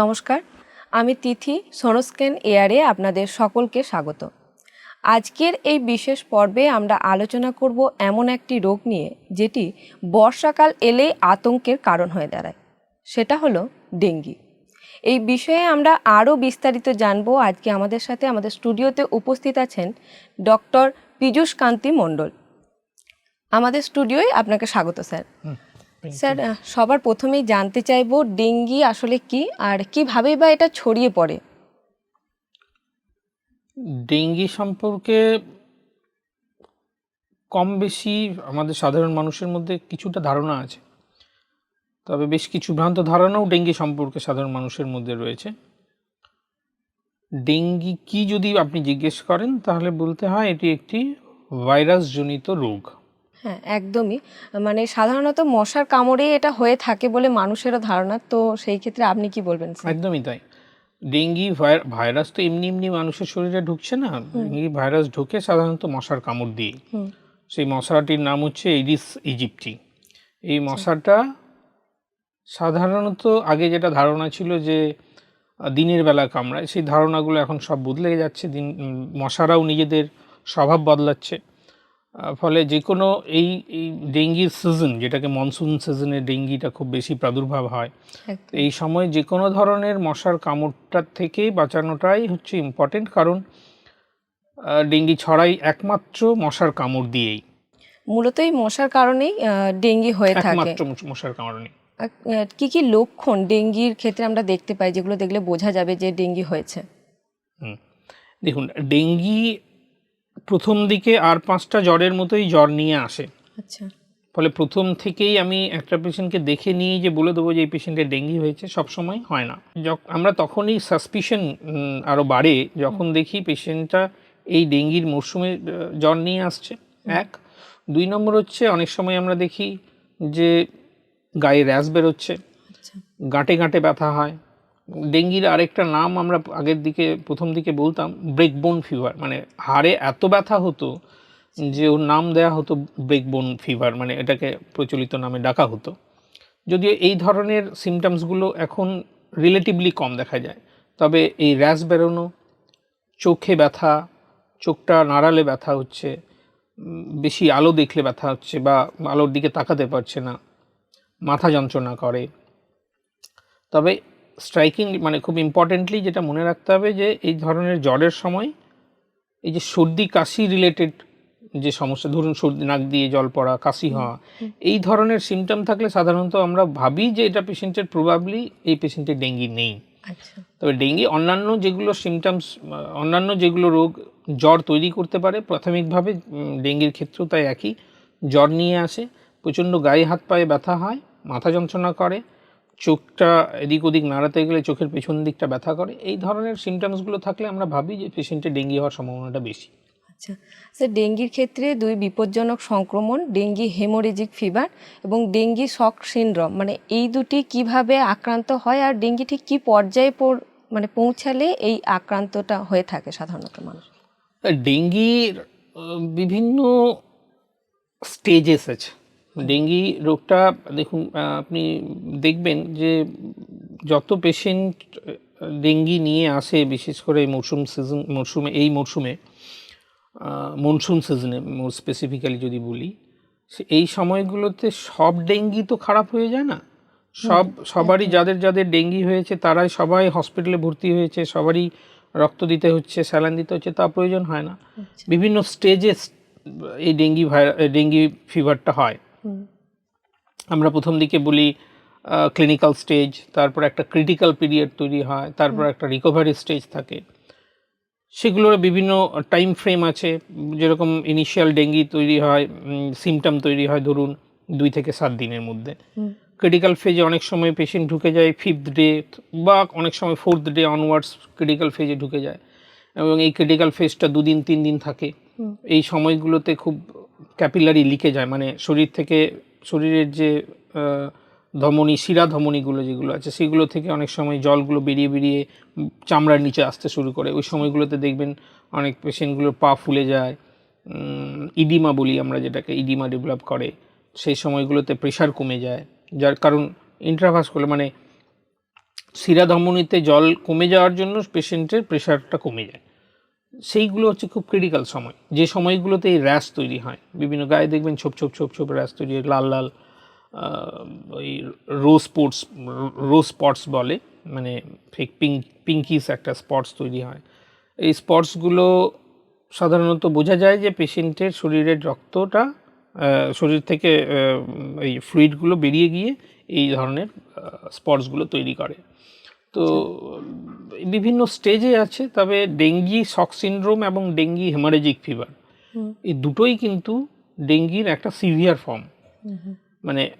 নমস্কার। আমি তিথি সোনোস্ক্যান এয়ারে আপনাদের সকলকে স্বাগত। আজকের এই বিশেষ পর্বে আমরা আলোচনা করব এমন একটি রোগ নিয়ে, যেটি বর্ষাকাল এলেই আতঙ্কের কারণ হয়ে দাঁড়ায়। সেটা হলো ডেঙ্গি। এই বিষয়ে আমরা আরও বিস্তারিত জানব। আজকে আমাদের সাথে আমাদের স্টুডিওতে উপস্থিত আছেন ডক্টর পীযূষ কান্তি মণ্ডল। আমাদের স্টুডিওয় আপনাকে স্বাগত, স্যার। স্যার সবার প্রথমেই জানতে চাইব ডেঙ্গি আসলে কি আর কীভাবে বা এটা ছড়িয়ে পড়ে? ডেঙ্গি সম্পর্কে কম বেশি আমাদের সাধারণ মানুষের মধ্যে কিছুটা ধারণা আছে। তবে বেশ কিছু ভ্রান্ত ধারণাও ডেঙ্গি সম্পর্কে সাধারণ মানুষের মধ্যে রয়েছে। ডেঙ্গি কি যদি আপনি জিজ্ঞেস করেন তাহলে বলতে হয় এটি একটি ভাইরাসজনিত রোগ। হ্যাঁ একদমই। মানে সাধারণত মশার কামড়ে এটা হয়ে থাকে বলে মানুষেরও ধারণা। তো সেই ক্ষেত্রে আপনি কি বলবেন একদমই তাই। ডেঙ্গি ভাই- ভাইরাস তো এমনি এমনি মানুষের শরীরে ঢুকছে না। ডেঙ্গি ভাইরাস ঢুকে সাধারণত মশার কামড় দিয়ে সেই মশাটির নাম হচ্ছে এডিস ইজিপ্টি। এই মশাটা সাধারণত আগে যেটা ধারণা ছিল যে দিনের বেলা কামড়ায় সেই ধারণাগুলো এখন সব বদলে যাচ্ছে। দিন মশারাও নিজেদের স্বভাব বদলাচ্ছে। ফলে যে কোনো এই এই ডেঙ্গির সিজন যেটাকে মনসুন সিজনে ডেঙ্গিটা খুব বেশি প্রাদুর্ভাব হয়। এই সময় যে কোনো ধরনের মশার কামড়টার থেকে বাঁচানোটাই হচ্ছে ইম্পর্টেন্ট কারণ ডেঙ্গি ছড়াই একমাত্র মশার কামড় দিয়েই। মূলত এই মশার কারণেই ডেঙ্গি হয়ে থাকে। একমাত্র মশার আহ, কি কি লক্ষণ ডেঙ্গির ক্ষেত্রে আমরা দেখতে পাই যেগুলো দেখলে বোঝা যাবে যে ডেঙ্গি হয়েছে? দেখুন ডেঙ্গি প্রথম দিকে আর পাঁচটা জ্বরের মতোই জ্বর নিয়ে আসে। আচ্ছা। ফলে প্রথম থেকেই আমি একটা পেশেন্টকে দেখে নিয়ে যে বলে দেবো যে এই পেশেন্টের ডেঙ্গি হয়েছে সব সময় হয় না। আমরা তখনই সাসপিশন আরও বাড়ে যখন দেখি পেশেন্টটা এই ডেঙ্গির মরশুমে জ্বর নিয়ে আসছে। এক। দুই নম্বর হচ্ছে অনেক সময় আমরা দেখি যে গায়ে র্যাশ বেরোচ্ছে। আচ্ছা। গাঁটে গাঁটে ব্যথা হয়। ডেঙ্গির আরেকটা নাম আমরা আগের দিকে, প্রথম দিকে বলতাম, ব্রেকবোন ফিভার মানে হাড়ে এত ব্যথা হতো যে ওর নাম দেয়া হতো ব্রেকবোন ফিভার মানে এটাকে প্রচলিত নামে ডাকা হতো। যদিও এই ধরনের সিমটমসগুলো এখন রিলেটিভলি কম দেখা যায়, তবে এই র্যাশ বেরোনো, চোখে ব্যথা, চোখটা নাড়ালে ব্যথা হচ্ছে, বেশি আলো দেখলে ব্যথা হচ্ছে বা আলোর দিকে তাকাতে পারছে না, মাথা যন্ত্রণা করে। তবে স্ট্রাইকিং মানে খুব ইম্পর্টেন্টলি যেটা মনে রাখতে হবে যে এই ধরনের জ্বরের সময় এই যে সর্দি কাশি রিলেটেড যে সমস্যা ধরুন সর্দি নাক দিয়ে জল পড়া কাশি হওয়া এই ধরনের সিমটম থাকলে সাধারণত আমরা ভাবি যে এটা পেশেন্টের প্রবাবলি এই পেশেন্টের ডেঙ্গি নেই। আচ্ছা। তবে ডেঙ্গি অন্যান্য যেগুলো সিমটমস অন্যান্য যেগুলো রোগ জ্বর তৈরি করতে পারে প্রাথমিকভাবে ডেঙ্গির ক্ষেত্রেও তাই একই। জ্বর নিয়ে আসে প্রচণ্ড গায়ে হাত পায়ে ব্যথা হয় মাথা যন্ত্রণা করে চোখটা এদিক ওদিক নাড়াতে গেলে চোখের পেছন দিকটা ব্যথা করে। এই ধরনের সিমটমসগুলো থাকলে আমরা ভাবি যে পেশেন্টের ডেঙ্গি হওয়ার সম্ভাবনাটা বেশি। আচ্ছা স্যার ডেঙ্গির ক্ষেত্রে দুই বিপজ্জনক সংক্রমণ ডেঙ্গি হেমোরেজিক ফিভার এবং ডেঙ্গি শক সিনড্রোম মানে এই দুটি কীভাবে আক্রান্ত হয় আর ডেঙ্গি ঠিক কী পর্যায়ে পর- মানে পৌঁছালে এই আক্রান্তটা হয়ে থাকে সাধারণত মানুষ? ডেঙ্গির বিভিন্ন স্টেজেস আছে। ডেঙ্গি রোগটা দেখুন আপনি দেখবেন যে যত পেশেন্ট ডেঙ্গি নিয়ে আসে বিশেষ করে এই মরশুম সিজন মরশুমে এই মরশুমে মনসুন সিজনে মোর স্পেসিফিক্যালি যদি বলি সে- এই সময়গুলোতে সব ডেঙ্গি তো খারাপ হয়ে যায় না। সব সবারই যাদের যাদের ডেঙ্গি হয়েছে তারাই সবাই হসপিটালে ভর্তি হয়েছে সবারই রক্ত দিতে হচ্ছে স্যালাইন দিতে হচ্ছে তা প্রয়োজন হয় না। আচ্ছা। বিভিন্ন স্টেজে এই ডেঙ্গি ভাইরা ডেঙ্গি ফিভারটা হয়। আমরা প্রথম দিকে বলি ক্লিনিক্যাল স্টেজ তারপর একটা ক্রিটিক্যাল পিরিয়ড তৈরি হয় তারপর একটা রিকভারি স্টেজ থাকে। সেগুলোর বিভিন্ন টাইম ফ্রেম আছে যেরকম ইনিশিয়াল ডেঙ্গি তৈরি হয় সিমটম তৈরি হয় ধরুন দুই থেকে সাত দিনের মধ্যে। ক্রিটিক্যাল ফেজে অনেক সময় পেশেন্ট ঢুকে যায় ফিফথ ডে বা অনেক সময় ফোর্থ ডে অনওয়ার্ডস ক্রিটিক্যাল ফেজে ঢুকে যায়। এবং এই ক্রিটিক্যাল ফেজটা দুদিন তিন দিন থাকে এই সময়গুলোতে খুব ক্যাপিলারি লিকে যায় মানে শরীর থেকে, শরীরের যে ধমনী, শিরা ধমনীগুলো যেগুলো আছে, সেগুলো থেকে অনেক সময় জলগুলো বেরিয়ে বেরিয়ে চামড়ার নিচে আসতে শুরু করে। ওই সময়গুলোতে দেখবেন অনেক পেশেন্টগুলোর পা ফুলে যায়। ইডিমা বলি আমরা যেটাকে, ইডিমা ডেভেলপ করে, সেই সময়গুলোতে প্রেশার কমে যায়। যার কারণ ইন্ট্রাভাস্কুলার মানে শিরা ধমনীতে জল কমে যাওয়ার জন্য পেশেন্টের প্রেশারটা কমে যায়। সেইগুলো হচ্ছে খুব ক্রিটিক্যাল সময়। যে সময়গুলোতে এই র্যাশ তৈরি হয়। বিভিন্ন গায়ে দেখবেন ছোপ ছোপ ছোপ ছোপ র্যাশ তৈরি হয়। লাল লাল ওই রোজ স্পটস রোজ স্পটস বলে। মানে ঠিক পিঙ্ক পিঙ্কিস একটা স্পটস তৈরি হয়। এই স্পটসগুলো সাধারণত বোঝা যায় যে পেশেন্টের শরীরের রক্তটা শরীর থেকে এই ফ্লুইডগুলো বেরিয়ে গিয়ে এই ধরনের স্পটসগুলো তৈরি করে। তো বিভিন্ন স্টেজে আছে তবে ডেঙ্গি শক সিনড্রোম এবং ডেঙ্গি হেমারেজিক ফিভার এই দুটোই কিন্তু ডেঙ্গির একটা সিভিয়ার ফর্ম মানে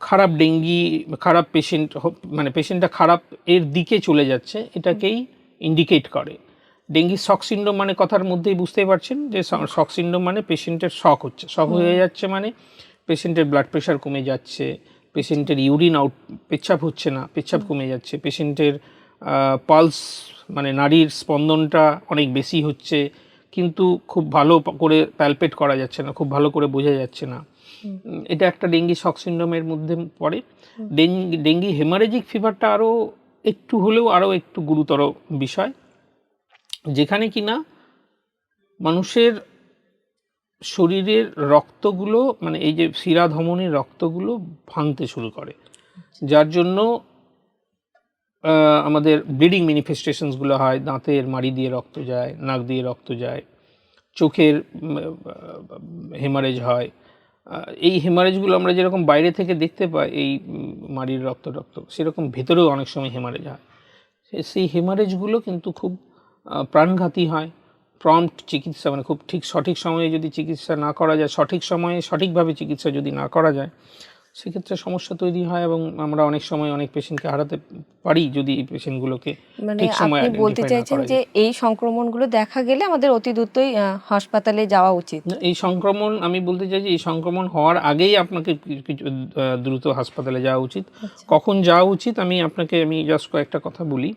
খারাপ ডেঙ্গি খারাপ পেশেন্ট মানে পেশেন্টটা খারাপ এর দিকে চলে যাচ্ছে এটাকেই ইন্ডিকেট করে। ডেঙ্গি শক সিন্ড্রোম মানে কথার মধ্যেই বুঝতেই পারছেন যে শক সিন্ড্রোম মানে পেশেন্টের শক হচ্ছে। শক হয়ে যাচ্ছে মানে পেশেন্টের ব্লাড প্রেশার কমে যাচ্ছে পেশেন্টের ইউরিন আউট পেচ্ছাপ হচ্ছে না পেচ্ছাপ কমে যাচ্ছে। পেশেন্টের পালস মানে নারীর স্পন্দনটা অনেক বেশি হচ্ছে কিন্তু খুব ভালো করে প্যালপেট করা যাচ্ছে না খুব ভালো করে বোঝা যাচ্ছে না। এটা একটা ডেঙ্গি শক সিন্ড্রোমের মধ্যে পড়ে। ডেঙ্গি ডেঙ্গি হেমারেজিক ফিভারটা আরও একটু হলেও আরও একটু গুরুতর বিষয়। যেখানে কিনা মানুষের শরীরের রক্তগুলো মানে এই যে শিরা ধমনীর রক্তগুলো ভাঙতে শুরু করে। যার জন্য আমাদের ব্লিডিং ম্যানিফেস্টেশনসগুলো হয়, দাঁতের মাড়ি দিয়ে রক্ত যায়, নাক দিয়ে রক্ত যায়, চোখের হেমারেজ হয়। এই হেমারেজগুলো আমরা যেরকম বাইরে থেকে দেখতে পাই, এই মাড়ির রক্ত রক্ত সেরকম ভেতরেও অনেক সময় হেমারেজ হয়। সেই হেমারেজগুলো কিন্তু খুব প্রাণঘাতী হয়। প্রম্পট চিকিৎসা মানে খুব ঠিক সঠিক সময়ে যদি চিকিৎসা না করা যায় সঠিক সময়ে সঠিকভাবে চিকিৎসা যদি না করা যায় সেক্ষেত্রে সমস্যা তৈরি হয় এবং আমরা অনেক সময় অনেক পেশেন্টকে হারাতে পারি যদি এই পেশেন্টগুলোকে মানে ঠিক সময়ে আপনি বলতে চাইছেন যে এই সংক্রমণগুলো দেখা গেলে আমাদের অতি দ্রুতই হাসপাতালে যাওয়া উচিত। এই সংক্রমণ আমি বলতে চাই যে এই সংক্রমণ হওয়ার আগেই আপনাকে কিছু দ্রুত হাসপাতালে যাওয়া উচিত। কখন যাওয়া উচিত? আমি আপনাকে আমি জাস্ট কয়েকটা কথা বলি।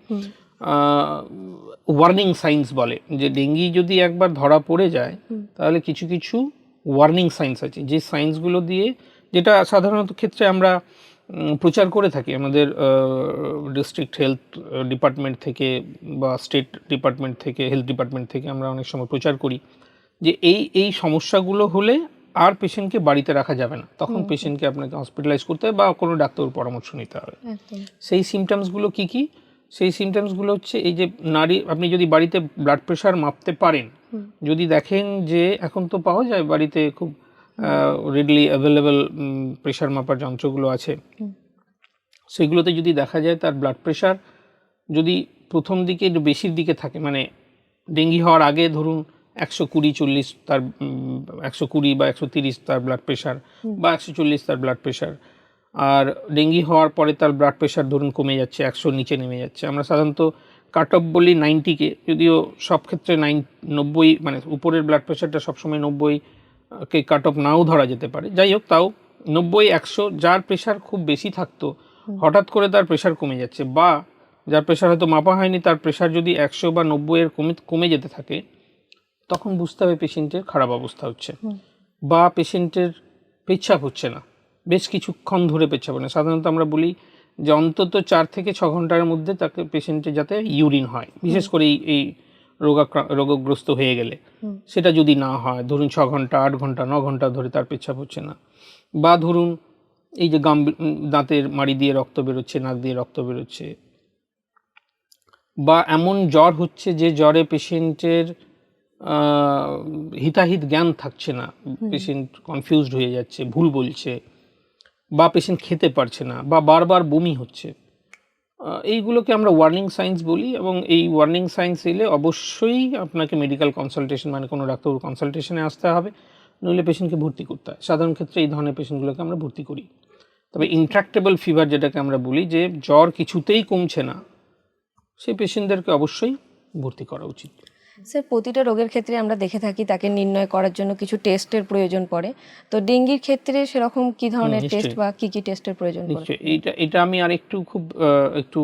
ওয়ার্নিং সাইন্স বলে যে ডেঙ্গি যদি একবার ধরা পড়ে যায় তাহলে কিছু কিছু ওয়ার্নিং সাইন্স আছে। যে সাইন্সগুলো দিয়ে যেটা সাধারণত ক্ষেত্রে আমরা প্রচার করে থাকি আমাদের ডিস্ট্রিক্ট হেলথ ডিপার্টমেন্ট থেকে বা স্টেট ডিপার্টমেন্ট থেকে হেলথ ডিপার্টমেন্ট থেকে আমরা অনেক সময় প্রচার করি যে এই এই সমস্যাগুলো হলে আর পেশেন্টকে বাড়িতে রাখা যাবে না। তখন পেশেন্টকে আপনাকে হসপিটালাইজ করতে হবে বা কোনো ডাক্তারের পরামর্শ নিতে হবে। সেই সিমটমসগুলো কি কি? সেই সিমটমসগুলো হচ্ছে এই যে নারী আপনি যদি বাড়িতে ব্লাড প্রেশার মাপতে পারেন যদি দেখেন যে এখন তো পাওয়া যায় বাড়িতে খুব রেডলি অ্যাভেলেবেল প্রেশার মাপার যন্ত্রগুলো আছে সেগুলোতে যদি দেখা যায় তার ব্লাড প্রেশার যদি প্রথম দিকে একটু বেশির দিকে থাকে মানে ডেঙ্গি হওয়ার আগে ধরুন একশো কুড়ি চল্লিশ তার একশো কুড়ি বা একশো তিরিশ তার ব্লাড প্রেশার বা একশো চল্লিশ তার ব্লাড প্রেশার আর ডেঙ্গি হওয়ার পরে তার ব্লাড প্রেশার ধরুন কমে যাচ্ছে একশোর নিচে নেমে যাচ্ছে। আমরা সাধারণত কাট অফ বলি নাইনটিকে যদিও সব ক্ষেত্রে নাইন নব্বই মানে উপরের ব্লাড প্রেশারটা সবসময় নব্বই কে কাট অফ নাও ধরা যেতে পারে। যাই হোক তাও নব্বই একশো যার প্রেশার খুব বেশি থাকতো হঠাৎ করে তার প্রেশার কমে যাচ্ছে বা যার প্রেশার হয়তো মাপা হয়নি তার প্রেশার যদি একশো বা নব্বইয়ের কমে কমে যেতে থাকে তখন বুঝতে হবে পেশেন্টের খারাপ অবস্থা হচ্ছে বা পেশেন্টের পেচ্ছাপ হচ্ছে না। বেশ কিছুক্ষণ ধরে পেচ্ছাপ না। সাধারণত আমরা বলি যে অন্তত চার থেকে ছ ঘণ্টার মধ্যে তাকে পেশেন্টে যাতে ইউরিন হয় বিশেষ করে এই এই রোগাক্রা রোগগ্রস্ত হয়ে গেলে। সেটা যদি না হয় ধরুন ছ ঘণ্টা আট ঘণ্টা ন ঘণ্টা ধরে তার পেচ্ছাপ হচ্ছে না। বা ধরুন এই যে গাম দাঁতের মাড়ি দিয়ে রক্ত বেরোচ্ছে নাক দিয়ে রক্ত বেরোচ্ছে বা এমন জ্বর হচ্ছে যে জ্বরে পেশেন্টের হিতাহিত জ্ঞান থাকছে না পেশেন্ট কনফিউজড হয়ে যাচ্ছে ভুল বলছে বা পেশেন্ট খেতে পারছে না বা বারবার বমি হচ্ছে। এইগুলোকে আমরা ওয়ার্নিং সাইন্স বলি এবং এই ওয়ার্নিং সাইন্স এলে অবশ্যই আপনাকে মেডিকেল কনসালটেশন মানে কোনো ডাক্তার কনসালটেশনে আসতে হবে, নইলে পেশেন্টকে ভর্তি করতে হয়। সাধারণ ক্ষেত্রে এই ধরনের পেশেন্টগুলোকে আমরা ভর্তি করি। তবে ইন্ট্রাক্টেবল ফিভার যেটাকে আমরা বলি যে জ্বর কিছুতেই কমছে না, সেই পেশেন্টদেরকে অবশ্যই ভর্তি করা উচিত। স্যার প্রতিটা রোগের ক্ষেত্রে আমরা দেখে থাকি তাকে নির্ণয় করার জন্য কিছু টেস্টের প্রয়োজন পড়ে। তো ডেঙ্গির ক্ষেত্রে সেরকম কি ধরনের টেস্ট বা কি কি টেস্টের প্রয়োজন পড়ে? এইটা এটা আমি আর একটু খুব একটু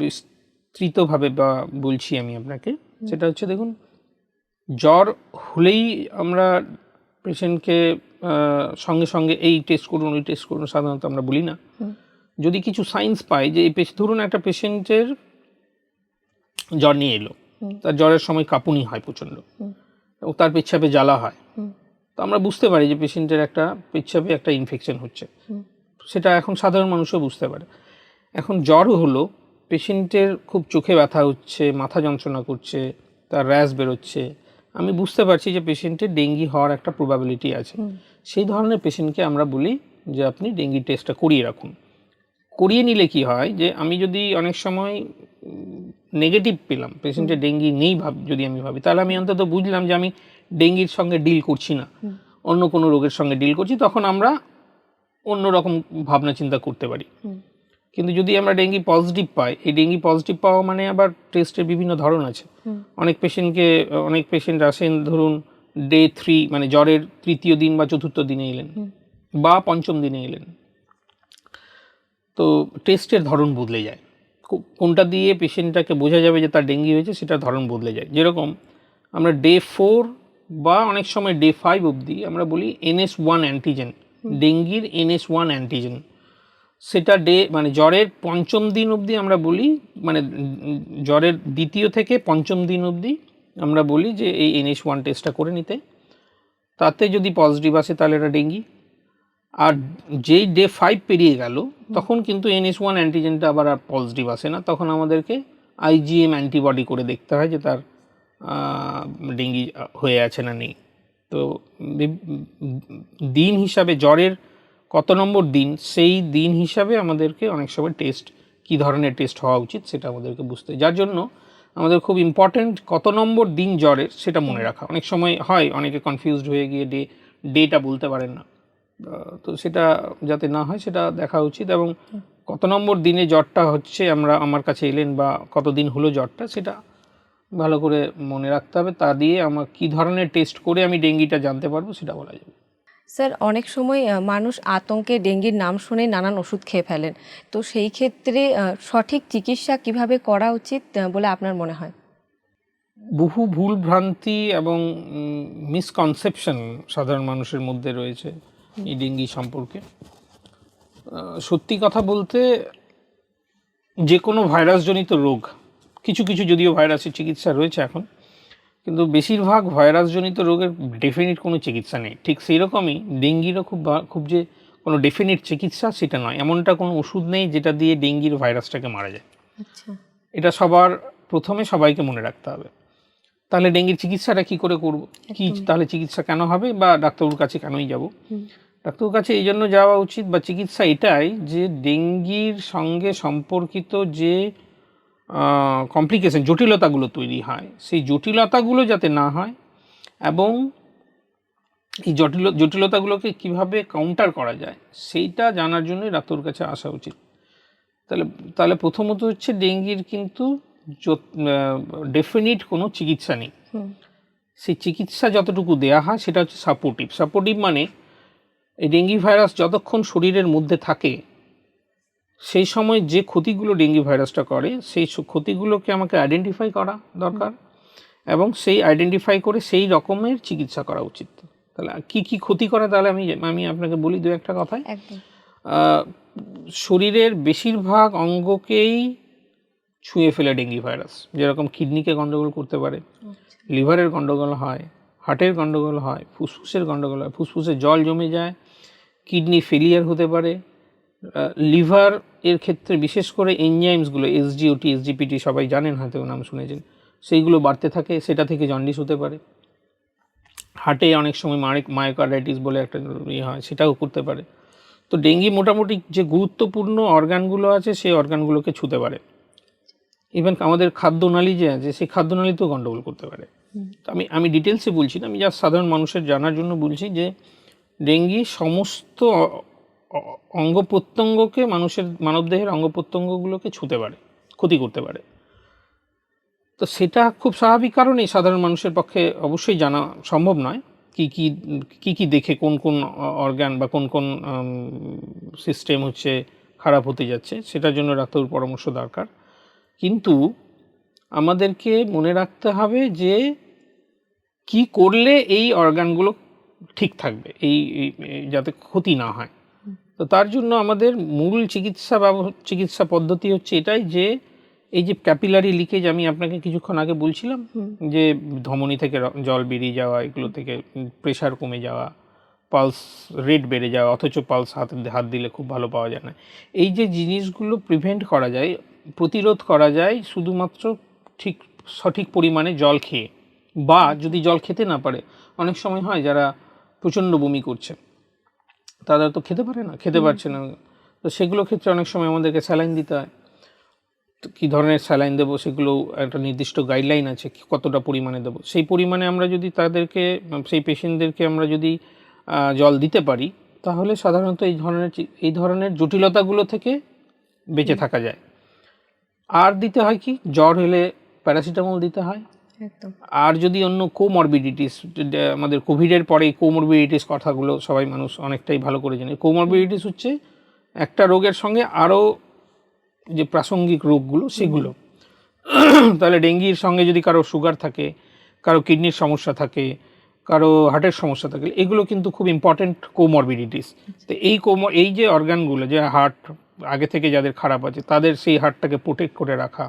বিস্তৃতভাবে বা বলছি আমি আপনাকে। সেটা হচ্ছে দেখুন জ্বর হলেই আমরা পেশেন্টকে সঙ্গে সঙ্গে এই টেস্ট করুন ওই টেস্ট করুন সাধারণত আমরা বলি না। যদি কিছু সাইন্স পাই যে এই ধরুন একটা পেশেন্টের জ্বর নিয়ে এলো। তার জ্বরের সময় কাঁপুনি হয় প্রচণ্ড। এবং তার পেচ্ছাপে জ্বালা হয়। তো আমরা বুঝতে পারি যে পেশেন্টের একটা পেচ্ছাপে একটা ইনফেকশন হচ্ছে। সেটা এখন সাধারণ মানুষও বুঝতে পারে। এখন জ্বর হলো পেশেন্টের খুব চোখে ব্যথা হচ্ছে মাথা যন্ত্রণা করছে তার র্যাশ বেরোচ্ছে। আমি বুঝতে পারছি যে পেশেন্টের ডেঙ্গি হওয়ার একটা প্রবাবিলিটি আছে। সেই ধরনের পেশেন্টকে আমরা বলি যে আপনি ডেঙ্গি টেস্টটা করিয়ে রাখুন। করিয়ে নিলে কি হয় যে আমি যদি অনেক সময় নেগেটিভ পেলাম পেশেন্টের ডেঙ্গি নেই ভাব যদি আমি ভাবি তাহলে আমি অন্তত বুঝলাম যে আমি ডেঙ্গির সঙ্গে ডিল করছি না। অন্য কোনো রোগের সঙ্গে ডিল করছি তখন আমরা অন্য রকম ভাবনা চিন্তা করতে পারি। কিন্তু যদি আমরা ডেঙ্গি পজিটিভ পাই এই ডেঙ্গি পজিটিভ পাওয়া মানে আবার টেস্টের বিভিন্ন ধরন আছে। অনেক পেশেন্টকে অনেক পেশেন্ট আসেন ধরুন ডে থ্রি মানে জ্বরের তৃতীয় দিন বা চতুর্থ দিনে এলেন বা পঞ্চম দিনে এলেন। তো টেস্টের ধরন বদলে যায়। কোনটা দিয়ে পেশেন্টটাকে বোঝা যাবে যে তার ডেঙ্গি হয়েছে, সেটার ধরন বদলে যায়। যেরকম আমরা ডে ফোর বা অনেক সময় ডে ফাইভ অবধি আমরা বলি এনএস ওয়ান অ্যান্টিজেন ডেঙ্গির এনএস ওয়ান অ্যান্টিজেন সেটা ডে মানে জ্বরের পঞ্চম দিন অবধি আমরা বলি মানে জ্বরের দ্বিতীয় থেকে পঞ্চম দিন অবধি আমরা বলি যে এই এনএস ওয়ান টেস্টটা করে নিতে। তাতে যদি পজিটিভ আসে তাহলে এটা ডেঙ্গি আর যেই ডে ফাইভ পেরিয়ে গেল, তখন কিন্তু এনএস ওয়ান অ্যান্টিজেনটা আবার আর পজিটিভ আসে না। তখন আমাদেরকে আইজিএম অ্যান্টিবডি করে দেখতে হয় যে তার ডেঙ্গি হয়ে আছে না নেই। তো দিন হিসাবে জ্বরের কত নম্বর দিন, সেই দিন হিসাবে আমাদেরকে অনেক সময় টেস্ট কি ধরনের টেস্ট হওয়া উচিত সেটা আমাদেরকে বুঝতে যার জন্য আমাদের খুব ইম্পর্ট্যান্ট কত নম্বর দিন জ্বরের সেটা মনে রাখা। অনেক সময় হয়, অনেকে কনফিউজড হয়ে গিয়ে ডে ডেটা বলতে পারেন না। তো সেটা যাতে না হয় সেটা দেখা উচিত এবং কত নম্বর দিনে জ্বরটা হচ্ছে আমরা আমার কাছে এলেন বা কত দিন হলো জ্বরটা সেটা ভালো করে মনে রাখতে হবে। তা দিয়ে আমার কি ধরনের টেস্ট করে আমি ডেঙ্গিটা জানতে পারব সেটা বলা যাবে। স্যার অনেক সময় মানুষ আতঙ্কে ডেঙ্গির নাম শুনে নানান ওষুধ খেয়ে ফেলেন। তো সেই ক্ষেত্রে সঠিক চিকিৎসা কীভাবে করা উচিত বলে আপনার মনে হয়? বহু ভুল ভ্রান্তি এবং মিসকনসেপশন সাধারণ মানুষের মধ্যে রয়েছে। এই ডেঙ্গি সম্পর্কে। সত্যি কথা বলতে যে কোনো ভাইরাসজনিত রোগ কিছু কিছু যদিও ভাইরাসের চিকিৎসা রয়েছে এখন কিন্তু বেশিরভাগ ভাইরাসজনিত রোগের ডেফিনিট কোনো চিকিৎসা নেই। ঠিক সেই রকমই ডেঙ্গিরও খুব খুব যে কোনো ডেফিনিট চিকিৎসা সেটা নয়। এমনটা কোনো ওষুধ নেই যেটা দিয়ে ডেঙ্গির ভাইরাসটাকে মারা যায়। আচ্ছা। এটা সবার প্রথমে সবাইকে মনে রাখতে হবে। তাহলে ডেঙ্গির চিকিৎসাটা কি করে করব? কি তাহলে চিকিৎসা কেন হবে বা ডাক্তারবাবুর কাছে কেনই যাব? ডাক্তারবাবুর কাছে এই জন্য যাওয়া উচিত বা চিকিৎসা এটাই যে ডেঙ্গির সঙ্গে সম্পর্কিত যে কমপ্লিকেশন জটিলতাগুলো তৈরি হয়। সেই জটিলতাগুলো যাতে না হয় এবং এই জটিল জটিলতাগুলোকে কীভাবে কাউন্টার করা যায় সেইটা জানার জন্যই ডাক্তার কাছে আসা উচিত। তাহলে তাহলে প্রথমত হচ্ছে ডেঙ্গির কিন্তু ডেফিনিট কোনো চিকিৎসা নেই। সেই চিকিৎসা যতটুকু দেয়া হয় সেটা হচ্ছে সাপোর্টিভ সাপোর্টিভ মানে এই ডেঙ্গি ভাইরাস যতক্ষণ শরীরের মধ্যে থাকে সেই সময় যে ক্ষতিগুলো ডেঙ্গি ভাইরাসটা করে সেই ক্ষতিগুলোকে আমাকে আইডেন্টিফাই করা দরকার এবং সেই আইডেন্টিফাই করে সেই রকমের চিকিৎসা করা উচিত। তাহলে কি কি ক্ষতি করে তাহলে আমি আমি আপনাকে বলি দু একটা কথায়। শরীরের বেশিরভাগ অঙ্গকেই ছুঁয়ে ফেলে ডেঙ্গি ভাইরাস। যেরকম কিডনিকে গণ্ডগোল করতে পারে লিভারের গণ্ডগোল হয় হার্টের গণ্ডগোল হয় ফুসফুসের গণ্ডগোল হয় ফুসফুসে জল জমে যায় কিডনি ফেলিয়ার হতে পারে লিভার এর ক্ষেত্রে বিশেষ করে এনজাইমসগুলো এসজিওটি এসজিপিটি সবাই জানেন হাতেও নাম শুনেছেন সেইগুলো বাড়তে থাকে সেটা থেকে জন্ডিস হতে পারে। হার্টে অনেক সময় মারে মায়োকার্ডাইটিস বলে একটা ইয়ে হয় সেটাও করতে পারে। তো ডেঙ্গি মোটামুটি যে গুরুত্বপূর্ণ অর্গানগুলো আছে সেই অর্গানগুলোকে ছুতে পারে। ইভেন আমাদের খাদ্যনালী যে আছে সেই খাদ্যনালীতেও গন্ডগোল করতে পারে। তো আমি আমি ডিটেলসে বলছি না আমি যা সাধারণ মানুষের জানার জন্য বলছি যে ডেঙ্গি সমস্ত অঙ্গ প্রত্যঙ্গকে মানুষের, মানবদেহের অঙ্গ প্রত্যঙ্গগুলোকে ছুতে পারে, ক্ষতি করতে পারে। তো সেটা খুব স্বাভাবিক কারণেই সাধারণ মানুষের পক্ষে অবশ্যই জানা সম্ভব নয় কি কি কি কি দেখে কোন কোন অর্গান বা কোন কোন সিস্টেম হচ্ছে খারাপ হতে যাচ্ছে, সেটার জন্য ডাক্তারের পরামর্শ দরকার। কিন্তু আমাদেরকে মনে রাখতে হবে যে কি করলে এই অর্গানগুলো ঠিক থাকবে এই যাতে ক্ষতি না হয়। তো তার জন্য আমাদের মূল চিকিৎসা ব্যব- চিকিৎসা পদ্ধতি হচ্ছে এটাই যে এই যে ক্যাপিলারি লিকেজ আমি আপনাকে কিছুক্ষণ আগে বলছিলাম যে ধমনী থেকে জল বেরিয়ে যাওয়া এগুলো থেকে প্রেশার কমে যাওয়া পালস রেট বেড়ে যাওয়া অথচ পালস হাত হাত দিলে খুব ভালো পাওয়া যায় না। এই যে জিনিসগুলো প্রিভেন্ট করা যায় প্রতিরোধ করা যায় শুধুমাত্র ঠিক সঠিক পরিমাণে জল খেয়ে বা যদি জল খেতে না পারে অনেক সময় হয় যারা প্রচণ্ড বমি করছে। তারা তো খেতে পারে না খেতে পারছে না। তো সেগুলো ক্ষেত্রে অনেক সময় আমাদেরকে স্যালাইন দিতে হয়। তো কী ধরনের স্যালাইন দেবো সেগুলো একটা নির্দিষ্ট গাইডলাইন আছে কতটা পরিমাণে দেবো? সেই পরিমাণে আমরা যদি তাদেরকে সেই পেশেন্টদেরকে আমরা যদি জল দিতে পারি তাহলে সাধারণত এই ধরনের এই ধরনের জটিলতাগুলো থেকে বেঁচে থাকা যায়। আর দিতে হয় কি জ্বর হলে প্যারাসিটামল দিতে হয় আর যদি অন্য কোমরবিডিটিস আমাদের কোভিডের পরে কোমরবিডিটিস কথাগুলো সবাই মানুষ অনেকটাই ভালো করে জানে। কোমরবিডিটিস হচ্ছে একটা রোগের সঙ্গে আরও যে প্রাসঙ্গিক রোগগুলো সেগুলো। তাহলে ডেঙ্গির সঙ্গে যদি কারও সুগার থাকে কারও কিডনির সমস্যা থাকে কারও হার্টের সমস্যা থাকে এগুলো কিন্তু খুব ইম্পর্টেন্ট কোমরবিডিটিস তো এই কোমর এই যে অর্গানগুলো যে হার্ট আগে থেকে যাদের খারাপ আছে, তাদের সেই হার্টটাকে প্রোটেক্ট করে রাখা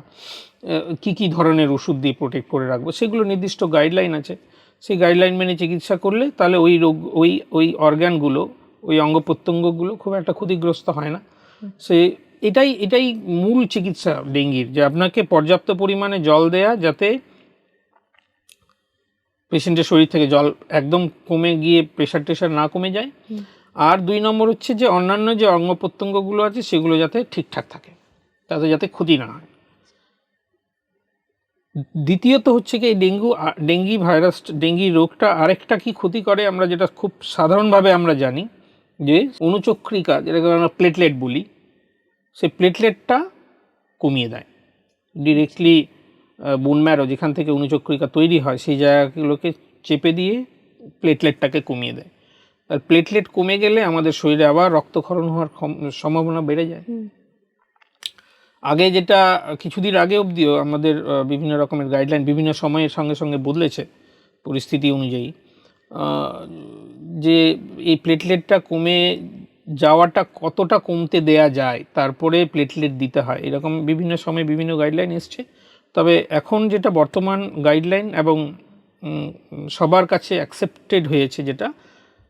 কি কি ধরনের ওষুধ দিয়ে প্রোটেক্ট করে রাখব, সেগুলো নির্দিষ্ট গাইডলাইন আছে। সেই গাইডলাইন মেনে চিকিৎসা করলে তাহলে ওই রোগ, ওই ওই অর্গানগুলো ওই অঙ্গ প্রত্যঙ্গগুলো খুব একটা ক্ষতিগ্রস্ত হয় না। সে, এটাই এটাই মূল চিকিৎসা ডেঙ্গির, যে আপনাকে পর্যাপ্ত পরিমাণে জল দেয়া যাতে পেশেন্টের শরীর থেকে জল একদম কমে গিয়ে প্রেশার টেশার না কমে যায়। আর দুই নম্বর হচ্ছে যে অন্যান্য যে অঙ্গ প্রত্যঙ্গগুলো আছে, সেগুলো যাতে ঠিকঠাক থাকে, তাতে যাতে ক্ষতি না হয়। দ্বিতীয়ত হচ্ছে কি, এই ডেঙ্গু, ডেঙ্গি ভাইরাস, ডেঙ্গি রোগটা আরেকটা কি ক্ষতি করে, আমরা যেটা খুব সাধারণভাবে আমরা জানি, যে অনুচক্রিকা, যেটাকে আমরা প্লেটলেট বলি সেই প্লেটলেটটা কমিয়ে দেয়। ডিরেক্টলি বোন ম্যারো যেখান থেকে অনুচক্রিকা তৈরি হয়, সেই জায়গাগুলোকে চেপে দিয়ে প্লেটলেটটাকে কমিয়ে দেয়। আর প্লেটলেট কমে গেলে আমাদের শরীরে আবার রক্তক্ষরণ হওয়ার সম্ভাবনা বেড়ে যায়। আগে যেটা কিছুদিন আগে অবধিও আমাদের বিভিন্ন রকমের গাইডলাইন বিভিন্ন সময়ের সঙ্গে সঙ্গে বদলেছে পরিস্থিতি অনুযায়ী। যে এই প্লেটলেটটা কমে যাওয়াটা কতটা কমতে দেয়া যায় তারপরে প্লেটলেট দিতে হয় এরকম বিভিন্ন সময়ে বিভিন্ন গাইডলাইন এসছে। তবে এখন যেটা বর্তমান গাইডলাইন এবং সবার কাছে অ্যাকসেপ্টেড হয়েছে যেটা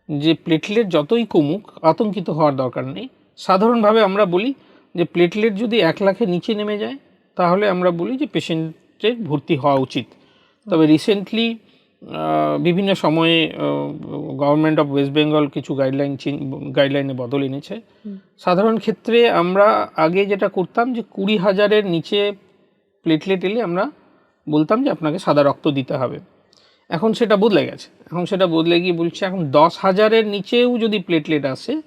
যে প্লেটলেট যতই কমুক আতঙ্কিত হওয়ার দরকার নেই। সাধারণভাবে আমরা বলি যে প্লেটলেট যদি এক লাখের নিচে নেমে যায় তাহলে আমরা বলি যে পেশেন্টের ভর্তি হওয়া উচিত। তবে রিসেন্টলি বিভিন্ন সময়ে গভর্নমেন্ট অফ ওয়েস্ট বেঙ্গল কিছু গাইডলাইন গাইডলাইনে বদল এনেছে। সাধারণ ক্ষেত্রে আমরা আগে যেটা করতাম যে কুড়ি হাজারের নিচে প্লেটলেট এলে আমরা বলতাম যে আপনাকে সাদা রক্ত দিতে হবে। এখন সেটা বদলে গেছে। এখন সেটা বদলে গিয়ে বলছে এখন দশ হাজারের নিচেও যদি প্লেটলেট আসে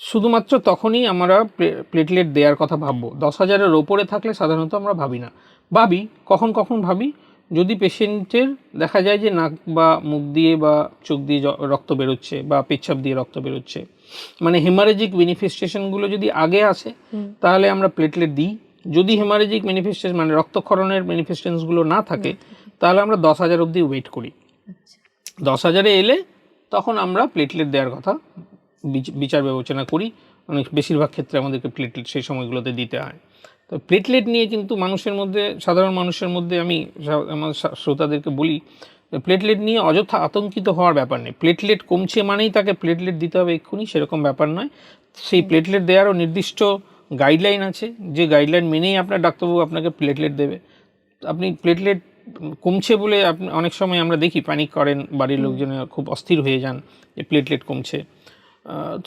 শুধুমাত্র তখনই আমরা প্লে- প্লেটলেট দেওয়ার কথা ভাববো। দশ হাজারের ওপরে থাকলে সাধারণত আমরা ভাবি না। ভাবি কখন কখন ভাবি? যদি পেশেন্টের দেখা যায় যে নাক বা মুখ দিয়ে বা চোখ দিয়ে রক্ত বেরোচ্ছে বা পেচ্ছাপ দিয়ে রক্ত বেরোচ্ছে মানে হেমারেজিক ম্যানিফেস্টেশনগুলো যদি আগে আসে তাহলে আমরা প্লেটলেট দিই। যদি হেমারেজিক ম্যানিফেস্টেশন মানে রক্তক্ষরণের ম্যানিফেস্টেশনসগুলো না থাকে তাহলে আমরা দশ হাজার অবধি ওয়েট করি। দশ হাজারে এলে তখন আমরা প্লেটলেট দেওয়ার কথা বিচ- বিচার বিবেচনা করি। অনেক বেশিরভাগ ক্ষেত্রে আমাদেরকে প্লেটলেট সেই সময়গুলোতে দিতে হয়। তো প্লেটলেট নিয়ে কিন্তু মানুষের মধ্যে, সাধারণ মানুষের মধ্যে আমি আমার শ্রোতাদেরকে বলি প্লেটলেট নিয়ে অযথা আতঙ্কিত হওয়ার ব্যাপার নেই। প্লেটলেট কমছে মানেই তাকে প্লেটলেট দিতে হবে এক্ষুনি, সেরকম ব্যাপার নয়। সেই প্লেটলেট দেওয়ারও নির্দিষ্ট গাইডলাইন আছে। যে গাইডলাইন মেনেই আপনার ডাক্তারবাবু আপনাকে প্লেটলেট দেবে। আপনি প্লেটলেট কমছে বলে আপনি অনেক সময় আমরা দেখি প্যানিক করেন বাড়ির লোকজনের খুব অস্থির হয়ে যান যে প্লেটলেট কমছে।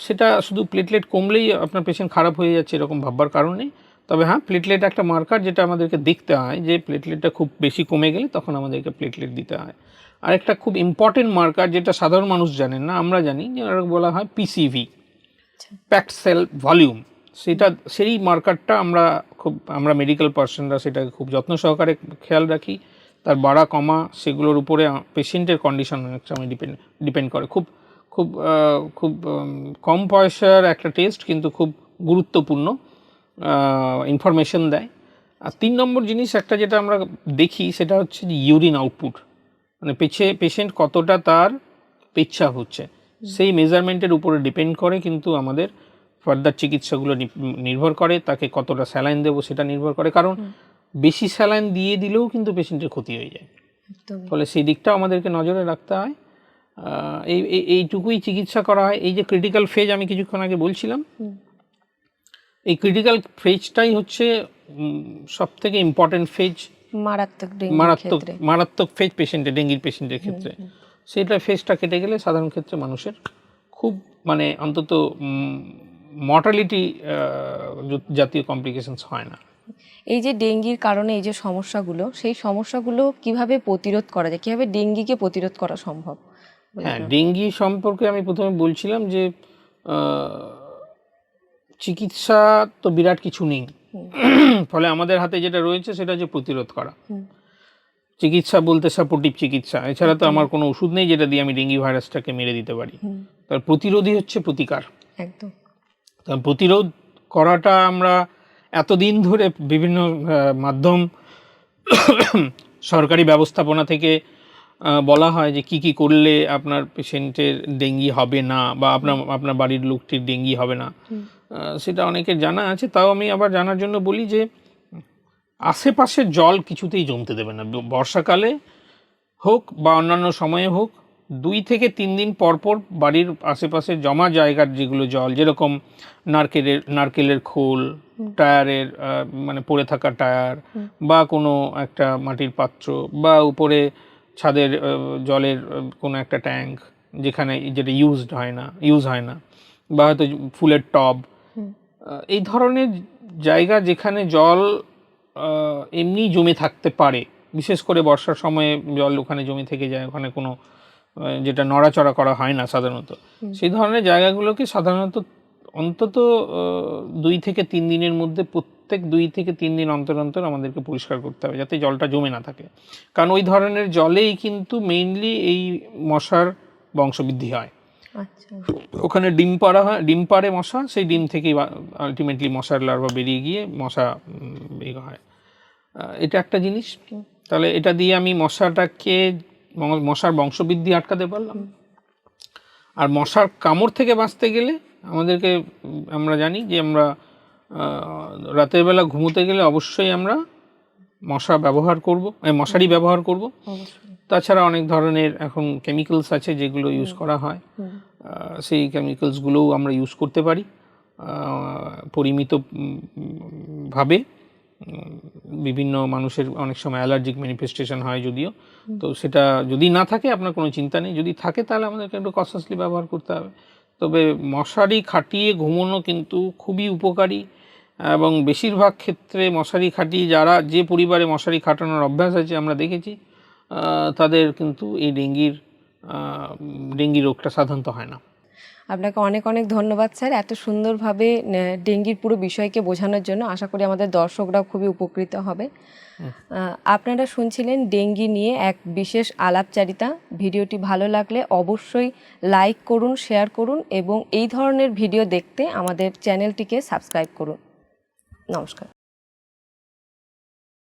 সেটা শুধু প্লেটলেট কমলেই আপনার পেশেন্ট খারাপ হয়ে যাচ্ছে এরকম ভাববার কারণে তবে হ্যাঁ প্লেটলেট একটা মার্কার যেটা আমাদেরকে দেখতে হয় যে প্লেটলেটটা খুব বেশি কমে গেলে তখন আমাদেরকে প্লেটলেট দিতে হয়। আর একটা খুব ইম্পর্টেন্ট মার্কার যেটা সাধারণ মানুষ জানেন না আমরা জানি যে বলা হয় পিসিভি প্যাক্ট সেল ভলিউম সেটা সেই মার্কারটা আমরা খুব আমরা মেডিকেল পার্সনরা সেটাকে খুব যত্ন সহকারে খেয়াল রাখি। তার বাড়া, কমা সেগুলোর উপরে পেশেন্টের কন্ডিশন অনেক সময় ডিপেন্ড ডিপেন্ড করে। খুব খুব খুব কম পয়সার একটা টেস্ট কিন্তু খুব গুরুত্বপূর্ণ ইনফরমেশন দেয়। আর তিন নম্বর জিনিস একটা যেটা আমরা দেখি, সেটা হচ্ছে যে ইউরিন আউটপুট মানে পেছে পেশেন্ট কতটা তার পেচ্ছাপ হচ্ছে। সেই মেজারমেন্টের উপরে ডিপেন্ড করে কিন্তু আমাদের ফার্দার চিকিৎসাগুলো নির্ভর করে, তাকে কতটা স্যালাইন দেবো সেটা নির্ভর করে। কারণ বেশি স্যালাইন দিয়ে দিলেও কিন্তু পেশেন্টের ক্ষতি হয়ে যায়। ফলে সেই দিকটাও আমাদেরকে নজরে রাখতে হয়। এই এই- এইটুকুই চিকিৎসা করা হয়। এই যে ক্রিটিক্যাল ফেজ আমি কিছুক্ষণ আগে বলছিলাম এই ক্রিটিক্যাল ফেজটাই হচ্ছে সব থেকে ইম্পর্টেন্ট ফেজ মারাত্মক মারাত্মক মারাত্মক ফেজ পেশেন্টের ডেঙ্গির পেশেন্টের ক্ষেত্রে। সেটা ফেজটা কেটে গেলে সাধারণ ক্ষেত্রে মানুষের খুব মানে অন্তত মর্টালিটি জাতীয় কমপ্লিকেশনস হয় না। এই যে ডেঙ্গির কারণে এই যে সমস্যাগুলো সেই সমস্যাগুলো কীভাবে প্রতিরোধ করা যায়? কীভাবে ডেঙ্গিকে প্রতিরোধ করা সম্ভব? হ্যাঁ ডেঙ্গি সম্পর্কে আমি প্রথমে বলছিলাম যে চিকিৎসা তো বিরাট কিছু নেই। ফলে আমাদের হাতে যেটা রয়েছে সেটা হচ্ছে প্রতিরোধ করা। চিকিৎসা বলতে সাপোর্টিভ চিকিৎসা। এছাড়া তো আমার কোনো ওষুধ নেই যেটা দিয়ে আমি ডেঙ্গি ভাইরাসটাকে মেরে দিতে পারি। তার প্রতিরোধই হচ্ছে প্রতিকার। একদম। প্রতিরোধ করাটা আমরা এতদিন ধরে বিভিন্ন মাধ্যম সরকারি ব্যবস্থাপনা থেকে বলা হয় যে কি কি করলে আপনার পেশেন্টের ডেঙ্গি হবে না বা আপনার আপনার বাড়ির লোকটির ডেঙ্গি হবে না। সেটা অনেকের জানা আছে। তাও আমি আবার জানার জন্য বলি যে আশেপাশে জল কিছুতেই জমতে দেবে না। বর্ষাকালে হোক বা অন্যান্য সময়ে হোক দুই থেকে তিন দিন পর পর বাড়ির আশেপাশে জমা জায়গার যেগুলো জল যেরকম নারকেলের নারকেলের খোল টায়ারের মানে পড়ে থাকা টায়ার বা কোনো একটা মাটির পাত্র বা উপরে ছাদের জলের কোনো একটা ট্যাঙ্ক যেখানে যেটা ইউজড হয় না ইউজ হয় না বা হয়তো ফুলের টব। এই ধরনের জায়গা যেখানে জল এমনি জমে থাকতে পারে বিশেষ করে বর্ষার সময়ে জল ওখানে জমে থেকে যায় ওখানে কোনো যেটা নড়াচড়া করা হয় না সাধারণত। সেই ধরনের জায়গাগুলোকে সাধারণত অন্তত দুই থেকে তিন দিনের মধ্যে প্রত্যেক দুই থেকে তিন দিন অন্তর অন্তর আমাদেরকে পরিষ্কার করতে হবে যাতে জলটা জমে না থাকে। কারণ ওই ধরনের জলেই কিন্তু মেইনলি এই মশার বংশবৃদ্ধি হয়। আচ্ছা। ওখানে ডিম পাড়া হয় ডিম পাড়ে মশা সেই ডিম থেকেই আলটিমেটলি মশার লার্ভা বেরিয়ে গিয়ে মশা হয়। এটা একটা জিনিস। তাহলে এটা দিয়ে আমি মশাটাকে মশার বংশবৃদ্ধি আটকাতে পারলাম। আর মশার কামড় থেকে বাঁচতে গেলে আমাদেরকে আমরা জানি যে আমরা রাতের বেলা ঘুমোতে গেলে অবশ্যই আমরা মশা ব্যবহার করব মশারি ব্যবহার করব। তাছাড়া অনেক ধরনের এখন কেমিক্যালস আছে যেগুলো ইউজ করা হয়। সেই কেমিক্যালসগুলোও আমরা ইউজ করতে পারি আহ, বিভিন্ন মানুষের অনেক সময় অ্যালার্জিক ম্যানিফেস্টেশন হয় যদিও। তো সেটা যদি না থাকে, আপনার কোনো চিন্তা নেই। যদি থাকে, তাহলে আমাদেরকে একটু কনসাসলি ব্যবহার করতে হবে। তবে মশারি খাটিয়ে ঘুমোনো কিন্তু খুবই উপকারী এবং বেশিরভাগ ক্ষেত্রে মশারি খাটিয়ে যারা, যে পরিবারে মশারি খাটানোর অভ্যাস আছে, আমরা দেখেছি তাদের কিন্তু এই ডেঙ্গির ডেঙ্গি রোগটা সাধারণত হয় না। আপনাকে অনেক অনেক ধন্যবাদ স্যার। এত সুন্দরভাবে ডেঙ্গির পুরো বিষয়কে বোঝানোর জন্য আশা করি আমাদের দর্শকরাও খুবই উপকৃত হবে। আপনারা শুনছিলেন ডেঙ্গি নিয়ে এক বিশেষ আলাপচারিতা। ভিডিওটি ভালো লাগলে অবশ্যই লাইক করুন শেয়ার করুন এবং এই ধরনের ভিডিও দেখতে আমাদের চ্যানেলটিকে সাবস্ক্রাইব করুন। নমস্কার।